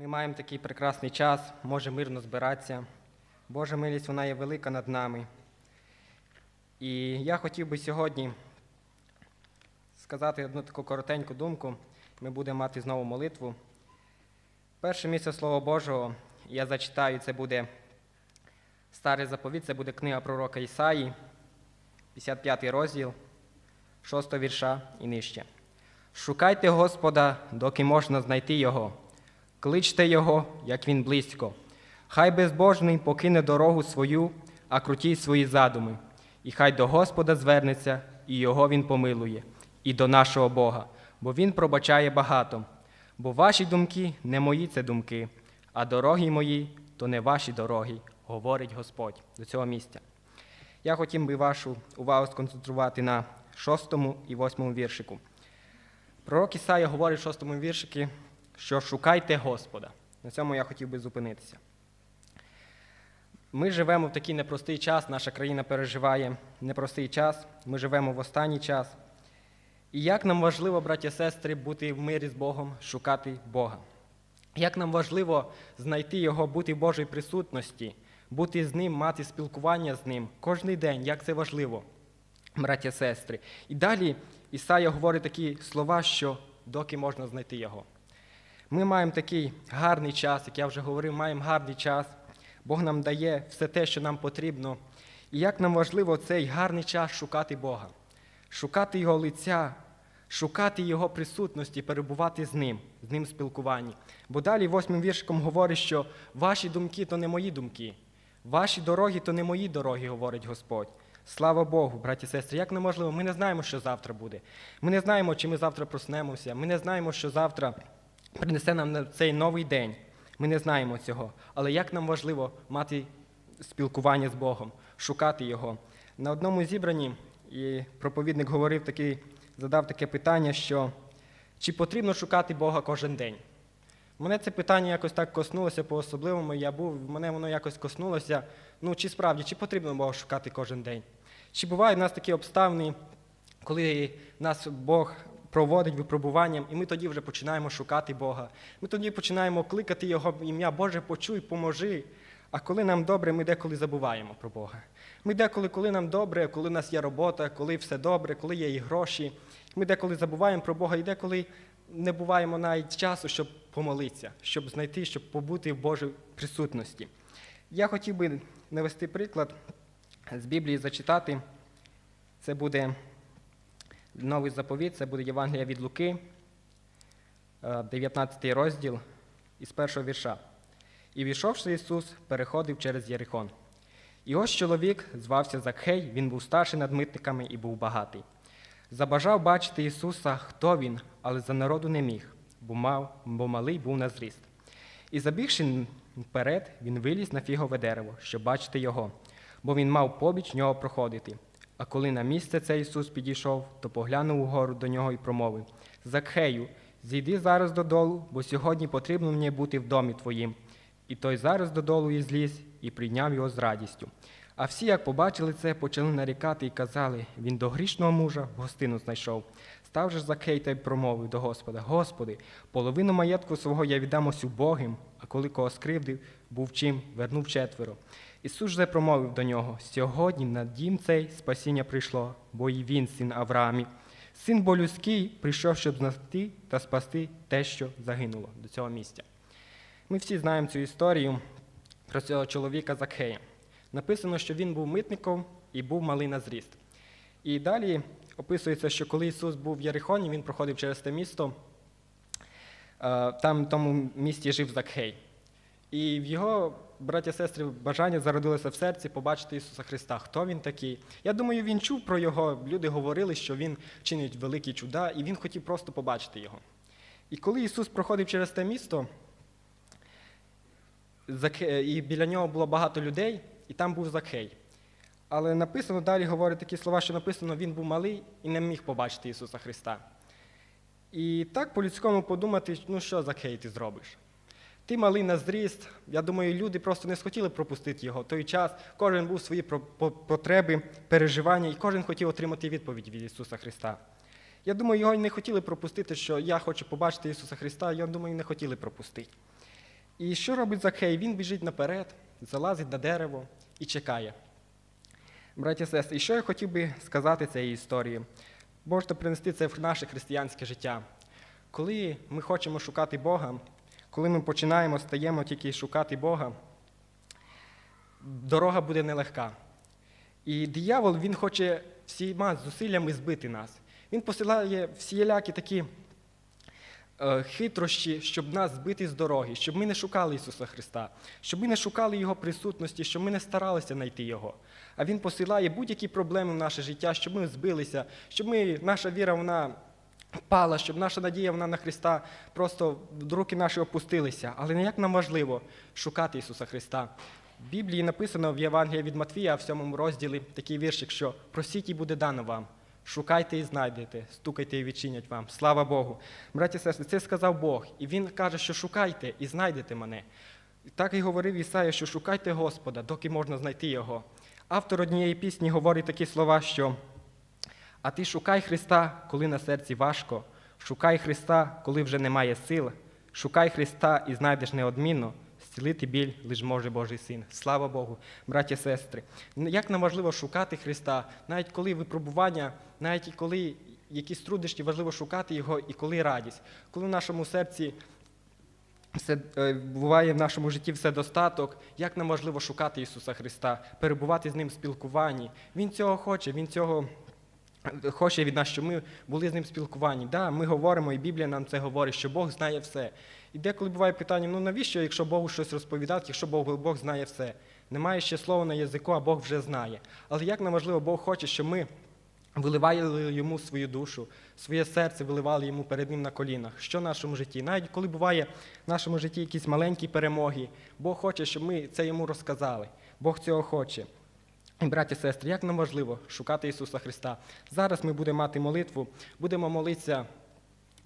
Ми маємо такий прекрасний час, може мирно збиратися. Божа милість вона є велика над нами. І я хотів би сьогодні сказати одну таку коротеньку думку. Ми будемо мати знову молитву. Перше місце Слова Божого, я зачитаю, це буде старий заповіт, це буде книга пророка Ісаї, 55 розділ, 6 вірша і нижче. Шукайте Господа, доки можна знайти Його. Кличте Його, як він близько. Хай безбожний покине дорогу свою, а круті свої задуми. І хай до Господа звернеться, і Його Він помилує, і до нашого Бога, бо Він пробачає багато. Бо ваші думки не мої це думки, а дороги мої то не ваші дороги, говорить Господь до цього місця. Я хотів би вашу увагу сконцентрувати на шостому і восьмому віршику. Пророк Ісая говорить в шостому віршику, що шукайте Господа. На цьому я хотів би зупинитися. Ми живемо в такий непростий час, наша країна переживає непростий час, ми живемо в останній час. І як нам важливо, браті і сестри, бути в мирі з Богом, шукати Бога. Як нам важливо знайти Його, бути в Божій присутності, бути з Ним, мати спілкування з Ним кожен день, як це важливо, браті і сестри. І далі Ісая говорить такі слова, що доки можна знайти Його. Ми маємо такий гарний час, як я вже говорив, маємо гарний час. Бог нам дає все те, що нам потрібно. І як нам важливо цей гарний час шукати Бога, шукати Його лиця, шукати Його присутності, перебувати з Ним, з Ним спілкуванні. Бо далі восьмим віршиком говорить, що ваші думки то не мої думки, ваші дороги то не мої дороги, говорить Господь. Слава Богу, браті і сестри, як неможливо, ми не знаємо, що завтра буде. Ми не знаємо, чи ми завтра проснемося, ми не знаємо, що завтра принесе нам на цей новий день. Ми не знаємо цього. Але як нам важливо мати спілкування з Богом, шукати Його. На одному зібранні і проповідник говорив такий, задав таке питання, що чи потрібно шукати Бога кожен день? Мене це питання якось так коснулося по-особливому. Я був, мене воно якось коснулося. Ну, чи справді, чи потрібно Бога шукати кожен день? Чи бувають у нас такі обставини, коли нас Бог проводить випробуванням, і ми тоді вже починаємо шукати Бога. Ми тоді починаємо кликати Його ім'я, Боже, почуй, поможи. А коли нам добре, ми деколи забуваємо про Бога. Ми деколи, коли нам добре, коли в нас є робота, коли все добре, коли є і гроші, ми деколи забуваємо про Бога і деколи не буваємо навіть часу, щоб помолитися, щоб знайти, щоб побути в Божій присутності. Я хотів би навести приклад з Біблії зачитати. Це буде новий заповіт, це буде Євангелія від Луки, е, 19 розділ із першого вірша. І війшовши Ісус, переходив через Єрихон. І ось чоловік звався Закхей, він був старший над митниками і був багатий. Забажав бачити Ісуса, хто він, але за народу не міг, бо, мав, бо малий був на зріст. І забігши вперед, він виліз на фігове дерево, щоб бачити його, бо він мав побіч нього проходити. А коли на місце це Ісус підійшов, то поглянув угору до нього і промовив: Закхею, зійди зараз додолу, бо сьогодні потрібно мені бути в домі твоїм. І той зараз додолу і зліз, і прийняв його з радістю. А всі, як побачили це, почали нарікати і казали: він до грішного мужа в гостину знайшов. Став же Закхей та й промовив до Господа: Господи, половину маєтку свого я віддам ось убогим, а коли кого скривдив, був чим, вернув четверо. Ісус же промовив до нього: Сьогодні на дім цей спасіння прийшло, бо і він син Авраамів. Син бо людський прийшов, щоб знайти та спасти те, що загинуло до цього місця. Ми всі знаємо цю історію про цього чоловіка Закхея. Написано, що він був митником і був малий на зріст. І далі описується, що коли Ісус був в Єрихоні, він проходив через те місто, е, там в тому місті жив Закхей. І в його, браті сестри, бажання зародилося в серці побачити Ісуса Христа. Хто він такий? Я думаю, він чув про його, люди говорили, що він чинить великі чуда, і він хотів просто побачити його. І коли Ісус проходив через те місто, і біля нього було багато людей, і там був Закхей. Але написано далі говорить такі слова, що написано, він був малий і не міг побачити Ісуса Христа. І так по-людському подумати, ну що Закхей ти зробиш? Ти малий на зріст. Я думаю, люди просто не схотіли пропустити його. Той час кожен був свої потреби, переживання, і кожен хотів отримати відповідь від Ісуса Христа. Я думаю, його не хотіли пропустити, що я хочу побачити Ісуса Христа, я думаю, не хотіли пропустити. І що робить Закхей? Він біжить наперед, залазить на дерево і чекає. Браті сестри, і що я хотів би сказати цією історією? Можете принести це в наше християнське життя. Коли ми хочемо шукати Бога, коли ми починаємо, стаємо тільки шукати Бога, дорога буде нелегка. І диявол він хоче всіма зусиллями збити нас. Він посилає всілякі такі е, хитрощі, щоб нас збити з дороги, щоб ми не шукали Ісуса Христа, щоб ми не шукали Його присутності, щоб ми не старалися знайти Його. А Він посилає будь-які проблеми в наше життя, щоб ми збилися, щоб ми, наша віра вона впала, щоб наша надія вона на Христа просто руки наші опустилися. Але не як нам важливо шукати Ісуса Христа. В Біблії написано в Євангелії від Матвія в сьомому розділі такий віршик, що просіть і буде дано вам. Шукайте і знайдете, стукайте і відчинять вам. Слава Богу. Браті сестри, це сказав Бог. І Він каже, що шукайте і знайдете мене. Так і говорив Ісая, що шукайте Господа, доки можна знайти Його. Автор однієї пісні говорить такі слова, що а ти шукай Христа, коли на серці важко, шукай Христа, коли вже немає сил, шукай Христа і знайдеш неодмінно, зцілити біль лиш може Божий син. Слава Богу, браті сестри. Як нам важливо шукати Христа, навіть коли випробування, навіть коли якісь труднощі, важливо шукати Його, і коли радість, коли в нашому серці все, е, буває в нашому житті все достаток, як нам важливо шукати Ісуса Христа, перебувати з Ним в спілкуванні. Він цього хоче, Він цього хоче від нас, щоб ми були з ним спілкуванні. Да, ми говоримо, і Біблія нам це говорить, що Бог знає все. І деколи буває питання: ну навіщо, якщо Богу щось розповідати, якщо Бог, Бог знає все? Немає ще слова на язику, а Бог вже знає. Але як нам важливо, Бог хоче, щоб ми виливали йому свою душу, своє серце виливали йому перед ним на колінах. Що в нашому житті? Навіть коли буває в нашому житті якісь маленькі перемоги, Бог хоче, щоб ми це йому розказали. Бог цього хоче. Браті і сестри, як нам важливо шукати Ісуса Христа. Зараз ми будемо мати молитву, будемо молитися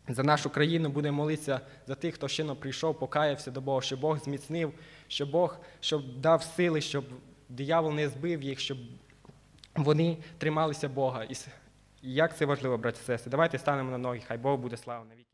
за нашу країну, будемо молитися за тих, хто ще прийшов, покаявся до Бога, щоб Бог зміцнив, щоб Бог щоб дав сили, щоб диявол не збив їх, щоб вони трималися Бога. І як це важливо, браті сестри. Давайте станемо на ноги, хай Бог буде слава навіки.